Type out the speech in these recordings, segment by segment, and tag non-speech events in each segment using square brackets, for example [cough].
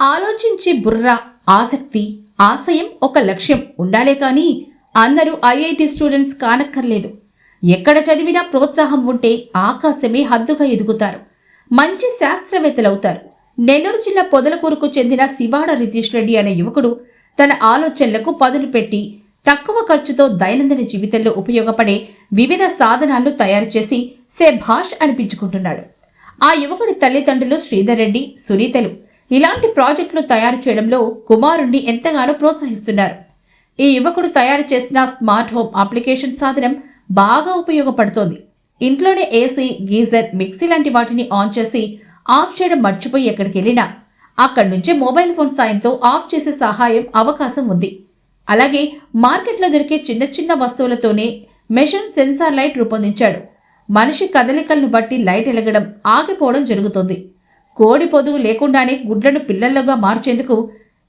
ఆలోచించే బుర్ర ఆసక్తి ఆశయం ఒక లక్ష్యం. ఉండాలే కానీ అందరూ ఐఐటి స్టూడెంట్స్ కానక్కర్లేదు. ఎక్కడ చదివినా ప్రోత్సాహం ఉంటే ఆకాశమే హద్దుగా ఎదుగుతారు. మంచి శాస్త్రవేత్తలవుతారు. నెల్లూరు జిల్లా పొదలకూరుకు చెందిన శివాడ రితీష్ రెడ్డి అనే యువకుడు తన ఆలోచనలకు పదులు పెట్టి తక్కువ ఖర్చుతో దైనందిన జీవితంలో ఉపయోగపడే వివిధ సాధనాలు తయారు చేసి భాష్ అనిపించుకుంటున్నాడు. ఆ యువకుడి తల్లిదండ్రులు శ్రీధర్ రెడ్డి సునీతలు ఇలాంటి ప్రాజెక్టులు తయారు చేయడంలో కుమారుణ్ణి ఎంతగానో ప్రోత్సహిస్తున్నారు. ఈ యువకుడు తయారు చేసిన స్మార్ట్ హోమ్ అప్లికేషన్ సాధనం బాగా ఉపయోగపడుతోంది. ఇంట్లోనే ఏసీ గీజర్ మిక్సీ లాంటి వాటిని ఆన్ చేసి ఆఫ్ చేయడం మర్చిపోయి ఎక్కడికి వెళ్ళినా అక్కడి నుంచే మొబైల్ ఫోన్ సాయంతో ఆఫ్ చేసే సహాయం అవకాశం ఉంది. అలాగే మార్కెట్లో దొరికే చిన్న చిన్న వస్తువులతోనే మెషిన్ సెన్సార్ లైట్ రూపొందించాడు. మనిషి కదలికలను బట్టి లైట్ ఎలగడం ఆగిపోవడం జరుగుతుంది. కోడి పొదుగు లేకుండానే గుడ్లను పిల్లల్లోగా మార్చేందుకు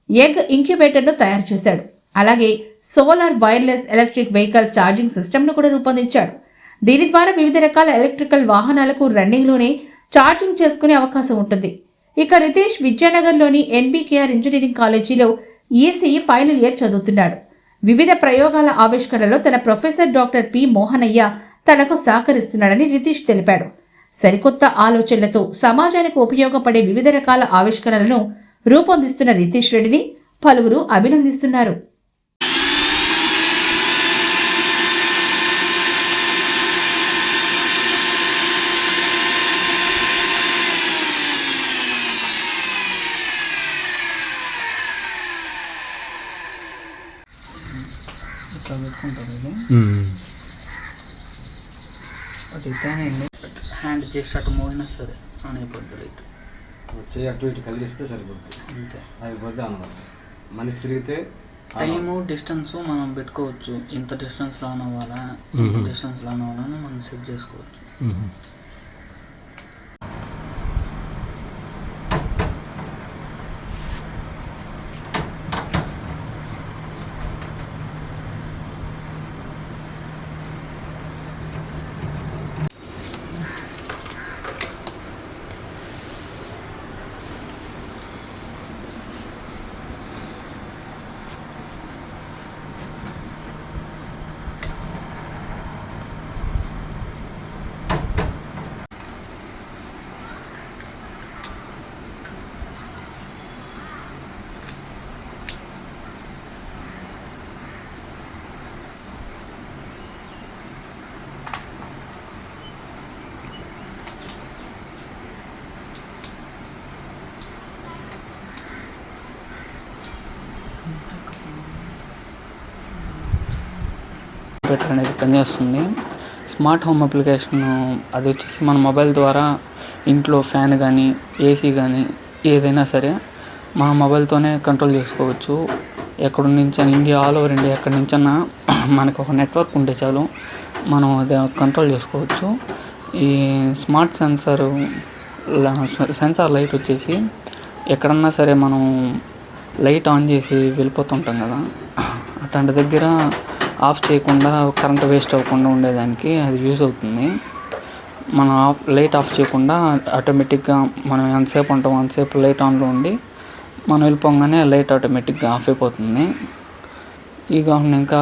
ఎగ్ ఇంక్యుబేటర్ను తయారు చేశాడు. అలాగే solar wireless electric vehicle charging సిస్టమ్ను కూడా రూపొందించాడు. దీని ద్వారా వివిధ రకాల ఎలక్ట్రికల్ వాహనాలకు రన్నింగ్లోనే ఛార్జింగ్ చేసుకునే అవకాశం ఉంటుంది. ఇక రితేష్ విద్యానగర్లోని ఎన్బీకేఆర్ ఇంజనీరింగ్ కాలేజీలో ఈసీఈ ఫైనల్ ఇయర్ చదువుతున్నాడు. వివిధ ప్రయోగాల ఆవిష్కరణలో తన ప్రొఫెసర్ డాక్టర్ పి మోహనయ్య తనకు సహకరిస్తున్నాడని రితీష్ తెలిపాడు. సరికొత్త ఆలోచనలతో సమాజానికి ఉపయోగపడే వివిధ రకాల ఆవిష్కరణలను రూపొందిస్తున్న రితీష్ రెడ్డిని పలువురు అభినందిస్తున్నారు. ఇట్లా పెట్టుకుంటారు ఇది అది ఇతేనండి హ్యాండ్ జస్ట్ అటు మూవ్ అయినా సరే ఆన్ అయిపోద్ది రైట్ అటు ఇటు కదిలిస్తే సరిపోతుంది అంతే. అయిపోద్ది అనమాట మనిషి తిరిగితే టైము డిస్టెన్స్ మనం పెట్టుకోవచ్చు. ఇంత డిస్టెన్స్లో ఆన్ అవ్వాలా? ఇంత డిస్టెన్స్లో ఆన్ అవ్వాలని మనం సెట్ చేసుకోవచ్చు. కంప్యూటర్ అనేది పనిచేస్తుంది. స్మార్ట్ హోమ్ అప్లికేషన్ అది వచ్చేసి మన మొబైల్ ద్వారా ఇంట్లో ఫ్యాన్ కానీ ఏసీ కానీ ఏదైనా సరే మన మొబైల్తోనే కంట్రోల్ చేసుకోవచ్చు. ఎక్కడి నుంచి ఇండియా ఆల్ ఓవర్ ఇండియా ఎక్కడి నుంచన్నా మనకు ఒక నెట్వర్క్ ఉంటే చాలు మనం అది కంట్రోల్ చేసుకోవచ్చు. ఈ స్మార్ట్ సెన్సార్ సెన్సార్ లైట్ వచ్చేసి ఎక్కడన్నా సరే మనం లైట్ ఆన్ చేసి వెళ్ళిపోతుంటాం కదా. [clears throat] అట్లాంటి దగ్గర ఆఫ్ చేయకుండా కరెంట్ వేస్ట్ అవ్వకుండా ఉండేదానికి అది యూజ్ అవుతుంది. మనం ఆఫ్ లైట్ ఆఫ్ చేయకుండా ఆటోమేటిక్గా మనం ఎంతసేపు ఉంటాం అంతసేపు లైట్ ఆన్లో ఉండి మనం వెళ్ళిపోగానే లైట్ ఆటోమేటిక్గా ఆఫ్ అయిపోతుంది. ఇక ఇంకా